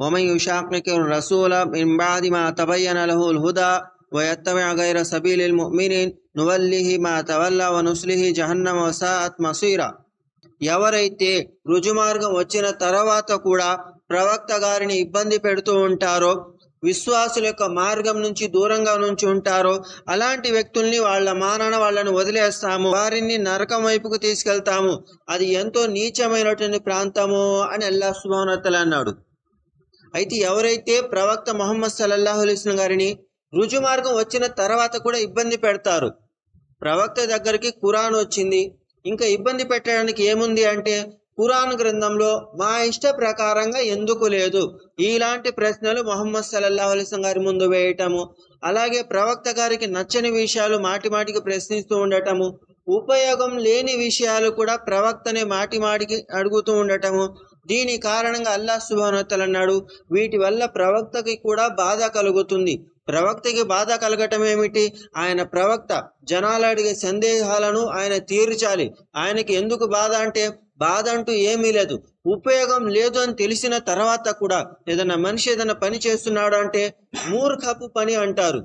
ومن يشاقق الرسول من بعد ما تبين له الهدى ويتبع غير سبيل المؤمنين نوله ما تولى ونسله جهنم وساءت مصيرا ఎవరైతే రుజుమార్గం వచ్చిన తర్వాత కూడా ప్రవక్త గారిని ఇబ్బంది పెడుతూ ఉంటారో విశ్వాసుల యొక్క మార్గం నుంచి దూరంగా నుంచి ఉంటారో అలాంటి వ్యక్తుల్ని వాళ్ళ మానన వాళ్ళని వదిలేస్తాము వారిని నరకం వైపుకు తీసుకెళ్తాము అది ఎంతో నీచమైనటువంటి ప్రాంతము అని అల్లా సుభానతలు అన్నాడు అయితే ఎవరైతే ప్రవక్త మొహమ్మద్ సల్లల్లాహు అలైస్లం గారిని రుజుమార్గం వచ్చిన తర్వాత కూడా ఇబ్బంది పెడతారు. ప్రవక్త దగ్గరికి ఖురాన్ వచ్చింది. ఇంకా ఇబ్బంది పెట్టడానికి ఏముంది అంటే ఖురాన్ గ్రంథంలో మా ఇష్ట ప్రకారంగా ఎందుకు లేదు? ఇలాంటి ప్రశ్నలు మొహమ్మద్ సల్లల్లాహు అలైస్లం గారి ముందు వేయటము అలాగే ప్రవక్త గారికి నచ్చని విషయాలు మాటిమాటికి ప్రశ్నిస్తూ ఉండటము ఉపయోగం లేని విషయాలు కూడా ప్రవక్తనే మాటిమాటికి అడుగుతూ ఉండటము దీని కారణంగా అల్లా సుభానతలు అన్నాడు వీటి వల్ల ప్రవక్తకి కూడా బాధ కలుగుతుంది. ప్రవక్తకి బాధ కలగటం ఏమిటి? ఆయన ప్రవక్త జనాలు అడిగే సందేహాలను ఆయన తీర్చాలి. ఆయనకి ఎందుకు బాధ అంటే బాధ అంటూ ఏమీ లేదు. ఉపయోగం లేదు అని తెలిసిన తర్వాత కూడా ఏదైనా మనిషి ఏదైనా పని చేస్తున్నాడు అంటే మూర్ఖపు పని అంటారు.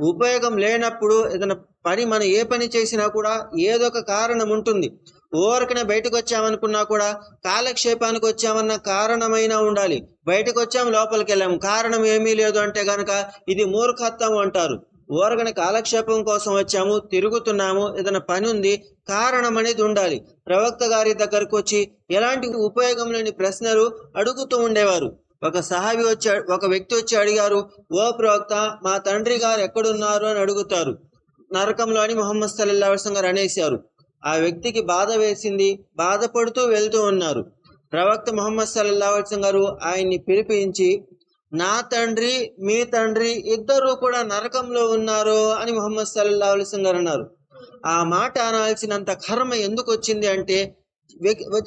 ఉపయోగం లేనప్పుడు ఏదైనా పని మనం ఏ పని చేసినా కూడా ఏదో ఒక కారణం ఉంటుంది. ఓరకనే బయటకు వచ్చామనుకున్నా కూడా కాలక్షేపానికి వచ్చామన్న కారణమైనా ఉండాలి. బయటకు వచ్చాం లోపలికి వెళ్ళాము కారణం ఏమీ లేదు అంటే గనక ఇది మూర్ఖత్వం అంటారు. ఊరగని కాలక్షేపం కోసం వచ్చాము తిరుగుతున్నాము ఏదైనా పని ఉంది కారణం అనేది ఉండాలి. ప్రవక్త గారి దగ్గరకు వచ్చి ఎలాంటి ఉపయోగం లేని ప్రశ్నలు అడుగుతూ ఉండేవారు. ఒక సహాబి వచ్చి ఒక వ్యక్తి వచ్చి అడిగారు ఓ ప్రవక్త మా తండ్రి గారు ఎక్కడున్నారు? అని అడుగుతారు. నరకంలో అని మొహమ్మద్ సల్లల్లా గారు అనేశారు. ఆ వ్యక్తికి బాధ వేసింది బాధపడుతూ వెళ్తూ ఉన్నారు. ప్రవక్త మొహమ్మద్ సల్లల్లా వసలం గారు ఆయన్ని పిలిపించి నా తండ్రి మీ తండ్రి ఇద్దరు కూడా నరకంలో ఉన్నారు? అని మొహమ్మద్ సల్లల్లా అలిస్లం గారు అన్నారు. ఆ మాట అనాల్సినంత కర్మ ఎందుకు వచ్చింది అంటే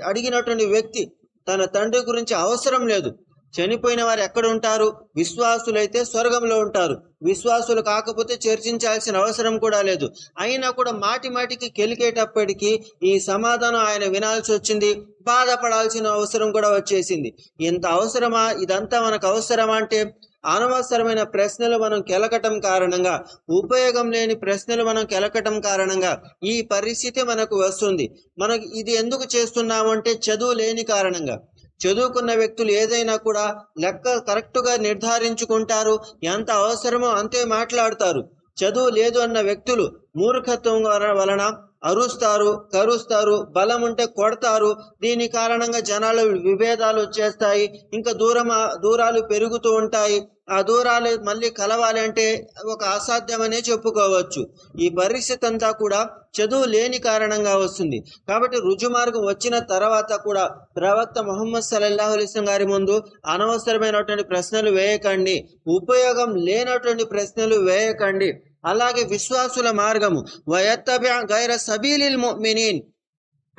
అడిగినటువంటి వ్యక్తి తన తండ్రి గురించి అవసరం లేదు. చనిపోయిన వారు ఎక్కడ ఉంటారు? విశ్వాసులైతే స్వర్గంలో ఉంటారు. విశ్వాసులు కాకపోతే చర్చించాల్సిన అవసరం కూడా లేదు. అయినా కూడా మాటి మాటికి కెలికేటప్పటికీ ఈ సమాధానం ఆయన వినాల్సి వచ్చింది. బాధపడాల్సిన అవసరం కూడా వచ్చేసింది. ఇంత అవసరమా? ఇదంతా మనకు అవసరమా అంటే అనవసరమైన ప్రశ్నలు మనం కెలకటం కారణంగా ఉపయోగం లేని ప్రశ్నలు మనం కెలకటం కారణంగా ఈ పరిస్థితి మనకు వస్తుంది. మనకు ఇది ఎందుకు చేస్తున్నామంటే చదువు లేని కారణంగా. చదువుకున్న వ్యక్తులు ఏదైనా కూడా లెక్క కరెక్ట్గా నిర్ధారించుకుంటారు. ఎంత అవసరమో అంతే మాట్లాడతారు. చదువు లేదు అన్న వ్యక్తులు మూర్ఖత్వం వలన అరుస్తారు కరుస్తారు బలం ఉంటే కొడతారు. దీని కారణంగా జనాలు విభేదాలు వచ్చేస్తాయి. ఇంకా దూరం దూరాలు పెరుగుతూ ఉంటాయి. ఆ దూరాలు మళ్ళీ కలవాలి అంటే ఒక అసాధ్యమనే చెప్పుకోవచ్చు. ఈ పరిస్థితి అంతా కూడా చదువు లేని కారణంగా వస్తుంది. కాబట్టి రుజుమార్గం వచ్చిన తర్వాత కూడా ప్రవక్త మొహమ్మద్ సల్లల్లాహు గారి ముందు అనవసరమైనటువంటి ప్రశ్నలు వేయకండి. ఉపయోగం లేనటువంటి ప్రశ్నలు వేయకండి. అలాగే విశ్వాసుల మార్గము. వయత్తబి గైర సబీలిల్ ముమినీన్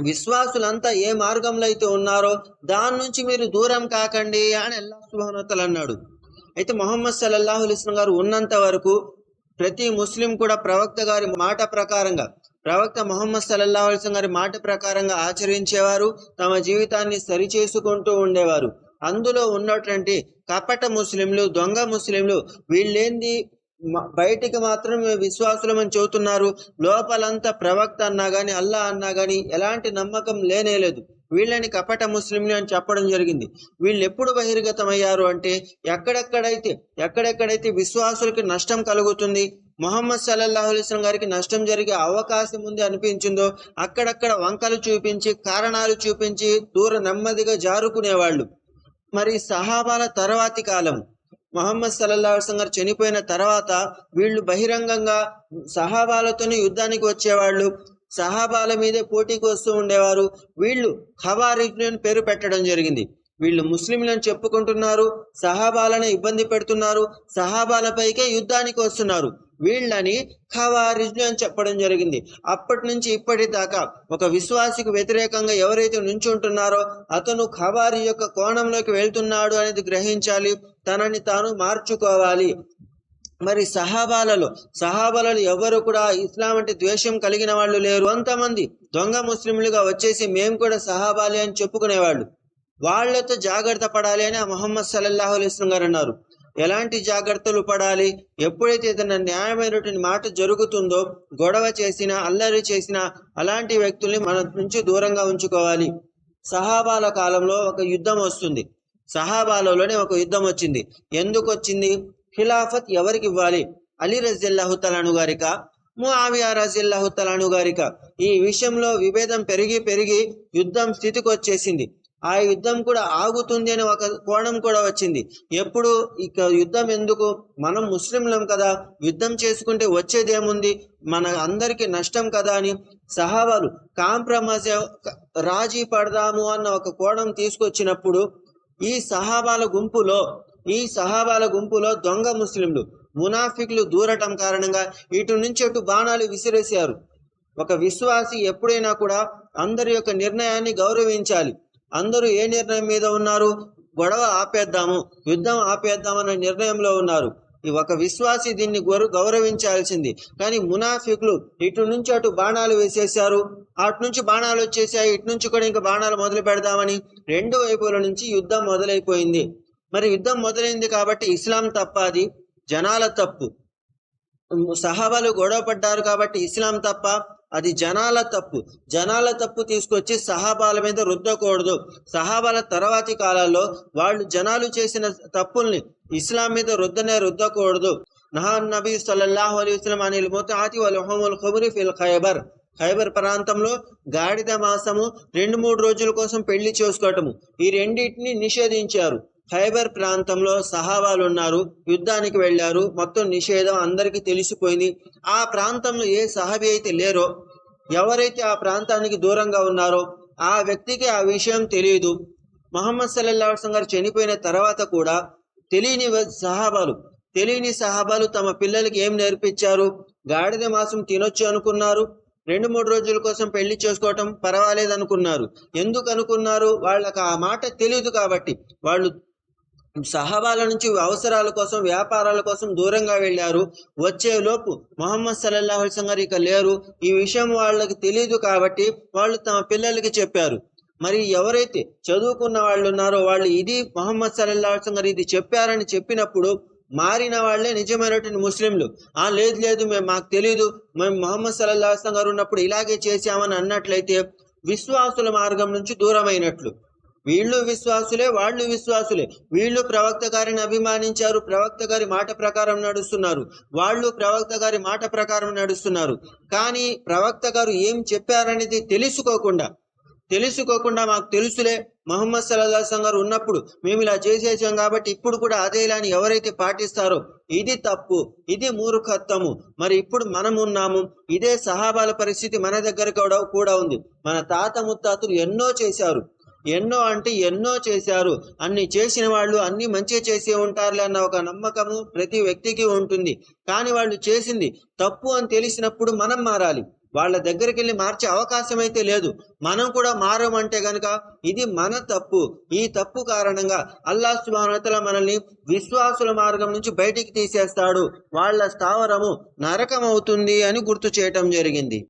విశ్వాసులంతా ఏ మార్గంలో అయితే ఉన్నారో దాని నుంచి మీరు దూరం కాకండి అని అల్లా సుభానతలు అన్నాడు. అయితే మొహమ్మద్ సల్లల్లాహు గారు ఉన్నంత వరకు ప్రతి ముస్లిం కూడా ప్రవక్త గారి మాట ప్రకారంగా ప్రవక్త మొహమ్మద్ సల్లల్లాహు గారి మాట ప్రకారంగా ఆచరించేవారు తమ జీవితాన్ని సరిచేసుకుంటూ ఉండేవారు. అందులో ఉన్నటువంటి కపట ముస్లింలు దొంగ ముస్లింలు వీళ్ళేంది బయటికి మాత్రం మేము విశ్వాసులమని చెబుతున్నారు. లోపలంతా ప్రవక్త అన్నా గాని అల్లా అన్నా గాని ఎలాంటి నమ్మకం లేనే లేదు. వీళ్ళని కపట ముస్లింలు అని చెప్పడం జరిగింది. వీళ్ళు ఎప్పుడు బహిర్గతమయ్యారు అంటే ఎక్కడెక్కడైతే ఎక్కడెక్కడైతే విశ్వాసులకి నష్టం కలుగుతుంది మొహమ్మద్ సల్లల్లాహు అలైస్లం గారికి నష్టం జరిగే అవకాశం ఉంది అనిపించిందో అక్కడక్కడ వంకలు చూపించి కారణాలు చూపించి దూర నెమ్మదిగా జారుకునేవాళ్ళు. మరి సహాబాల తర్వాతి కాలం మొహమ్మద్ సల్లల్లా అలైహి గారు చనిపోయిన తర్వాత వీళ్ళు బహిరంగంగా సహాబాలతోనే యుద్ధానికి వచ్చేవాళ్ళు. సహాబాల మీదే పోటీకి వస్తూ ఉండేవారు. వీళ్ళు ఖవారిజ్లు పేరు పెట్టడం జరిగింది. వీళ్ళు ముస్లింలను చెప్పుకుంటున్నారు సహాబాలను ఇబ్బంది పెడుతున్నారు సహాబాలపైకే యుద్ధానికి వస్తున్నారు. వీళ్ళని ఖవారిజ్లు అని చెప్పడం జరిగింది. అప్పటి నుంచి ఇప్పటిదాకా ఒక విశ్వాసికి వ్యతిరేకంగా ఎవరైతే నుంచుంటున్నారో అతను ఖవారి యొక్క కోణంలోకి వెళ్తున్నాడు అనేది గ్రహించాలి. తనని తాను మార్చుకోవాలి. మరి సహాబాలలో సహాబాలలో ఎవరు కూడా ఇస్లాం అంటే ద్వేషం కలిగిన వాళ్ళు లేరు. కొంతమంది దొంగ ముస్లింలుగా వచ్చేసి మేము కూడా సహాబాలి అని చెప్పుకునేవాళ్ళు. వాళ్ళతో జాగ్రత్త పడాలి అని మొహమ్మద్ సల్లాహు అలైస్లం గారు అన్నారు. ఎలాంటి జాగ్రత్తలు పడాలి? ఎప్పుడైతే ఏదైనా న్యాయమైనటువంటి మాట జరుగుతుందో గొడవ చేసినా అల్లరి చేసినా అలాంటి వ్యక్తుల్ని మన నుంచి దూరంగా ఉంచుకోవాలి. సహాబాల కాలంలో ఒక యుద్ధం వస్తుంది. సహాబాలలోనే ఒక యుద్ధం వచ్చింది. ఎందుకు వచ్చింది? ఖిలాఫత్ ఎవరికి ఇవ్వాలి? అలీ రజిల్లాహు తలాను గారిక? ముఆవియా రజిల్లాహు తలాను గారిక? ఈ విషయంలో విభేదం పెరిగి పెరిగి యుద్ధం స్థితికి వచ్చేసింది ఆ యుద్ధం కూడా ఆగుతుంది అని ఒక కోణం కూడా వచ్చింది. ఎప్పుడు ఇక యుద్ధం ఎందుకు? మనం ముస్లింలం కదా యుద్ధం చేసుకుంటే వచ్చేదేముంది? మన అందరికీ నష్టం కదా అని సహాబాలు కాంప్రమైజ్ రాజీ పడదాము అన్న ఒక కోణం తీసుకొచ్చినప్పుడు ఈ సహాబాల గుంపులో ఈ సహాబాల గుంపులో దొంగ ముస్లింలు మునాఫిక్లు దూరటం కారణంగా ఇటు నుంచి అటు బాణాలు విసిరేశారు. ఒక విశ్వాసి ఎప్పుడైనా కూడా అందరి యొక్క నిర్ణయాన్ని గౌరవించాలి. అందరూ ఏ నిర్ణయం మీద ఉన్నారు? గొడవ ఆపేద్దాము యుద్ధం ఆపేద్దామనే నిర్ణయంలో ఉన్నారు. ఈ ఒక విశ్వాసి దీన్ని గౌర- గౌరవించాల్సింది. కానీ మునాఫికులు ఇటు నుంచి అటు బాణాలు వేసేశారు. అటు నుంచి బాణాలు వచ్చేసాయి ఇటు నుంచి కూడా ఇంకా బాణాలు మొదలు పెడదామని రెండు వైపుల నుంచి యుద్ధం మొదలైపోయింది. మరి యుద్ధం మొదలైంది కాబట్టి ఇస్లాం తప్ప అది జనాల తప్పు. సహాబాలు గొడవ పడ్డారు కాబట్టి ఇస్లాం తప్ప అది జనాల తప్పు. జనాల తప్పు తీసుకొచ్చి సహాబాల మీద రుద్దకూడదు. సహాబాల తర్వాతి కాలాల్లో వాళ్ళు జనాలు చేసిన తప్పుల్ని ఇస్లాం మీద రుద్దనే రుద్దకూడదు. నహాన్ నబీ సల్లల్లాహు అలీ వసల్లం అనిల్ ముతాతి వాళ్ళు హుముల్ ఖుబ్రి ఫిల్ ఖైబర్. ఖైబర్ ప్రాంతంలో గాడిద మాసము రెండు మూడు రోజుల కోసం పెళ్ళి చేసుకోవటము ఈ రెండింటిని నిషేధించారు. ఖైబర్ ప్రాంతంలో సహాబాలు ఉన్నారు యుద్ధానికి వెళ్ళారు. మొత్తం నిషేధం అందరికీ తెలిసిపోయింది. ఆ ప్రాంతంలో ఏ సహాబీ అయితే లేరో ఎవరైతే ఆ ప్రాంతానికి దూరంగా ఉన్నారో ఆ వ్యక్తికి ఆ విషయం తెలియదు. మహమ్మద్ సల్లల్లాహు గారు చనిపోయిన తర్వాత కూడా తెలియని వ- సహాబాలు తెలియని సహాబాలు తమ పిల్లలకి ఏం నేర్పించారు? గాడిద మాంసం తినొచ్చు అనుకున్నారు. రెండు మూడు రోజుల కోసం పెళ్ళి చేసుకోవటం పర్వాలేదు అనుకున్నారు ఎందుకు అనుకున్నారు? వాళ్ళకి ఆ మాట తెలియదు కాబట్టి వాళ్ళు సహాబాల నుంచి అవసరాల కోసం వ్యాపారాల కోసం దూరంగా వెళ్ళారు. వచ్చేలోపు మొహమ్మద్ సల్లల్లాహు అలైహి గారు ఇక లేరు. ఈ విషయం వాళ్ళకి తెలియదు కాబట్టి వాళ్ళు తమ పిల్లలకి చెప్పారు. మరి ఎవరైతే చదువుకున్న వాళ్ళు ఉన్నారో వాళ్ళు ఇది మొహమ్మద్ సల్లల్లాహు అలైహి గారు ఇది చెప్పారని చెప్పినప్పుడు మారిన వాళ్ళే నిజమైనటువంటి ముస్లింలు. ఆ లేదు లేదు మేము మాకు తెలియదు మేము మొహమ్మద్ సల్లల్లాహు అలైహి గారు ఉన్నప్పుడు ఇలాగే చేశామని అన్నట్లయితే విశ్వాసుల మార్గం నుంచి దూరమైనట్లు. వీళ్ళు విశ్వాసులే వాళ్ళు విశ్వాసులే. వీళ్ళు ప్రవక్త గారిని అభిమానించారు ప్రవక్త గారి మాట ప్రకారం నడుస్తున్నారు. వాళ్ళు ప్రవక్త గారి మాట ప్రకారం నడుస్తున్నారు. కానీ ప్రవక్త గారు ఏం చెప్పారనేది తెలుసుకోకుండా తెలుసుకోకుండా మాకు తెలుసులే. మహమ్మద్ సల్లాహం గారు ఉన్నప్పుడు మేము ఇలా చేసేసాం కాబట్టి ఇప్పుడు కూడా అదేలా అని ఎవరైతే పాటిస్తారో ఇది తప్పు ఇది మూర్ఖత్వము. మరి ఇప్పుడు మనం ఉన్నాము ఇదే సహాబాల పరిస్థితి మన దగ్గర కూడా కూడా ఉంది. మన తాత ముత్తాతలు ఎన్నో చేశారు. ఎన్నో అంటే ఎన్నో చేశారు. అన్ని చేసిన వాళ్ళు అన్ని మంచి చేసే ఉంటారులే అన్న ఒక నమ్మకము ప్రతి వ్యక్తికి ఉంటుంది. కానీ వాళ్ళు చేసింది తప్పు అని తెలిసినప్పుడు మనం మారాలి. వాళ్ళ దగ్గరికి వెళ్ళి మార్చే అవకాశం అయితే లేదు. మనం కూడా మారమంటే గనక ఇది మన తప్పు. ఈ తప్పు కారణంగా అల్లా సుబానతల మనల్ని విశ్వాసుల మార్గం నుంచి బయటికి తీసేస్తాడు. వాళ్ళ స్థావరము నరకం అవుతుంది అని గుర్తు చేయటం జరిగింది.